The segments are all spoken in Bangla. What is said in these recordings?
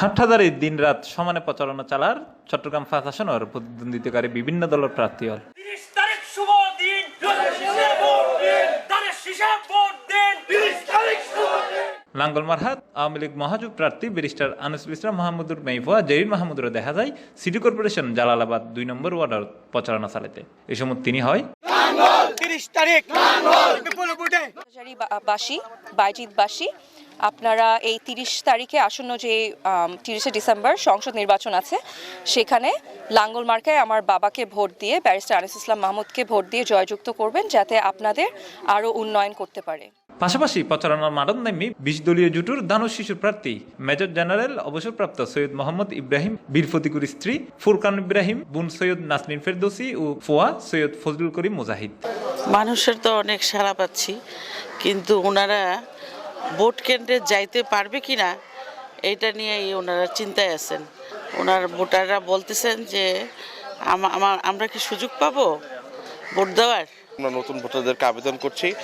হাটহাজারে দিন রাত সমানে প্রচারণা চালার চট্টগ্রাম ফাঁস আসনের প্রতিদ্বন্দ্বিতাকারী বিভিন্ন দলের প্রার্থী হল। লাঙ্গলমারহাট আওয়ামী লীগ মহাজোট প্রার্থী ব্যারিস্টার আনিসুল ইসলাম মাহমুদুর মেইফুয়া জেরিন মাহমুদুরও দেখা যায়। সিটি কর্পোরেশন জালালাবাদ দুই নম্বর ওয়ার্ডের প্রচারণা চালাতে। এই সময় তিনি হয় তিরিশ তারিখ। বিপুল ভোটে হাজারি বাসী আপনারা এই তিরিশ তারিখে আসন্ন যে তিরিশে ডিসেম্বর সংসদ নির্বাচন আছে সেখানে লাঙ্গল মার্কায় আমার বাবাকে ভোট দিয়ে ব্যারিস্টার আনিস ইসলাম মাহমুদকে ভোট দিয়ে জয়যুক্ত করবেন যাতে আপনাদের আরও উন্নয়ন করতে পারে। পাশাপাশি প্রচারণার মারণ নামি বিশ দলীয় জুটুর দানব শিশুর প্রার্থী মেজর জেনারেল অবসরপ্রাপ্ত সৈয়দ মোহাম্মদ ইব্রাহিম বীর ফতিকুর স্ত্রী ফুরকান ইব্রাহিম বুন সৈয়দ নাসরিন ফেরদৌসি ও ফোয়া সৈয়দ ফজলুল করিম মুজাহিদ। মানুষের তো অনেক সাড়া পাচ্ছি, কিন্তু ওনারা ভোট কেন্দ্রে যাইতে পারবে কি না এইটা নিয়েই ওনারা চিন্তায় আছেন। ওনার ভোটাররা বলতেছেন যে, আমা- আমার আমরা কি সুযোগ পাবো ভোট দেওয়ার? আমরা নতুন ভোটারদেরকে আবেদন করছি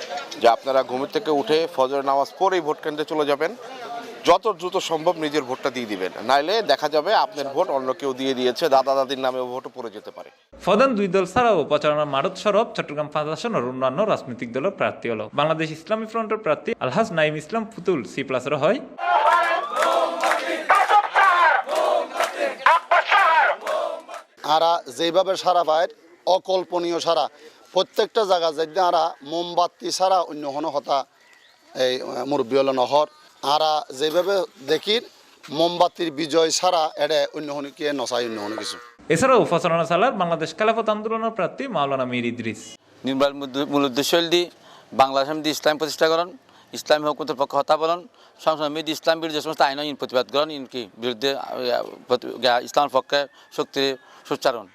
যে আপনারা ঘুমের থেকে উঠে ফজর নামাজ পরেই ভোট কেন্দ্রে চলে যাবেন। যত দ্রুত সম্ভব নিজের ভোটটা দিয়ে দিবেন। নাইলে দেখা যাবে আপনার ভোট অন্য কেউ দিয়ে দিয়েছে দাদা দাদির নামে ভোটও পড়ে যেতে পারে। প্রধান দুই দল ছাড়াও প্রচারণার মারত সরব চট্টগ্রাম পাঁচ আসনের অন্যান্য রাজনৈতিক দলের প্রার্থী হল। বাংলাদেশ ইসলামী ফ্রন্টের প্রার্থী আলহাজ নাইম ইসলাম ফুতুল সি প্লাসের হয়। আরা যেভাবে সারা পায় অকল্পনীয় সারা প্রত্যেকটা জায়গা যদি আরা মোমবাতি ছাড়া অন্য কোনো হতা এই মুরব্বী হল নহর। আরা যেভাবে দেখি মোমবাতির বিজয় ছাড়া এড়ে অন্য কোনো কে নচাই অন্য কোনো কিছু। এছাড়াও প্রচারণা চালার বাংলাদেশ খেলাফত আন্দোলনের প্রার্থী মাওলানা মীর ইদ্রিস। নির্বাল মূল উদ্দেশ্য হল দি বাংলাদেশ সমিতি ইসলাম প্রতিষ্ঠাকরণ ইসলামী হুকুমতের পক্ষে হত্যা বলন সংসদ ইসলাম বিরুদ্ধে যে সমস্ত আইন ইন প্রতিবাদ করণ ইনকি বিরুদ্ধে ইসলামের পক্ষে শক্তির সুচ্চারণ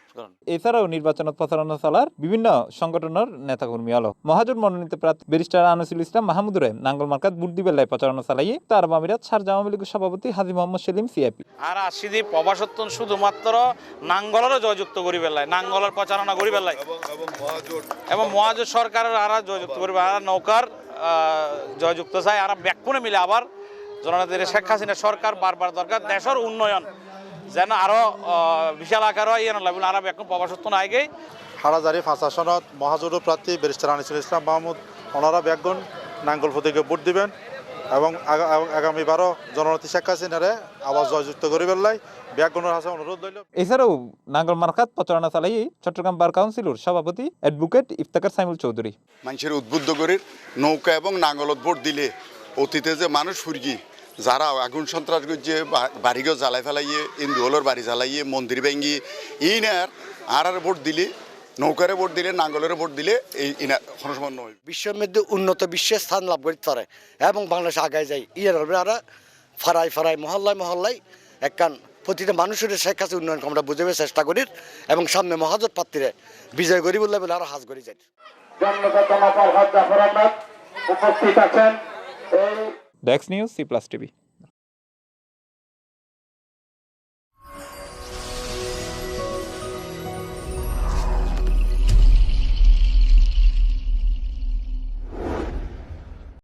এছাড়াও নির্বাচনত প্রচারণা চালার বিভিন্ন সংগঠনের নেতাকর্মী হল মহাজোট মনোনীত প্রার্থী ব্যারিস্টার আনিসুল ইসলাম মাহমুদুরে নাঙ্গল মার্কাত বুদ্দি বেলায় প্রচারণা চালাইয়ে তার মামিরাত সার জামামি লীগের সভাপতি হাজি মোহাম্মদ সেলিম সিআপি আর আসিদি প্রবাসত্তন শুধুমাত্র নাঙ্গলেরও জয়যুক্ত করি পেলাই নাঙ্গলের প্রচারণা করি পেলাই এবং মহাজোট সরকারের আর জয়যুক্ত করিবে আর নৌকার আহ, জয়যুক্ত চাই আর ব্যাকপুনে মিলে আবার জননেত্রী শেখ হাসিনা সরকার বারবার দরকার দেশের উন্নয়ন। যেন আরও বিশাল আকার হয় ইয়ে নলাবিল আর ব্যাকুণ প্রবাসত্তন আগেই হারাজারি ফাঁস মহাজোট প্রার্থী ব্যারিস্টার আনিসুল ইসলাম মাহমুদ ওনারা ব্যাগুন নাঙ্গল ফতিকে ভোট দিবেন এবং আগা- আগামীবারও জননেত্রী শেখ হাসিনারে আবার জয়যুক্ত করি পেলাই ব্যাগুনের হাসে অনুরোধ রইল। এছাড়াও নাঙ্গল মার্কাত প্রচারণা চালাইয়ে চট্টগ্রাম বার কাউন্সিলর সভাপতি অ্যাডভোকেট ইফতাকার সাইমুল চৌধুরী। মানুষের উদ্বুদ্ধ করে নৌকা এবং নাঙ্গলত ভোট দিলে অতীতে যে মানুষ ফুরগি যারা আগুন সন্ত্রাস করছে বাড়িঘর জ্বালাই ফেলাইয়ে ইন্দুহলের বাড়ি জ্বালাইয়ে মন্দির ভেঙ্গি ইনার আর আর ভোট দিলে নৌকারে ভোট দিলে নাঙ্গলের ভোট দিলে এই ইনার সময় নয় বিশ্বের মধ্যে উন্নত বিশ্বের স্থান লাভ করতে পারে এবং বাংলাদেশ আগায় যায়। ইয়ে আর ফারাই ফারাই মহল্লায় মহল্লায় একখান প্রতিটা মানুষের শেখ কাছে উন্নয়ন আমরা বুঝাবে চেষ্টা করি এবং সামনে মহাজত পাত্রীরে বিজয় করি বললে বলে আরও হাজ করি যাই ডেক্স নিউজ সি প্লাস টিভি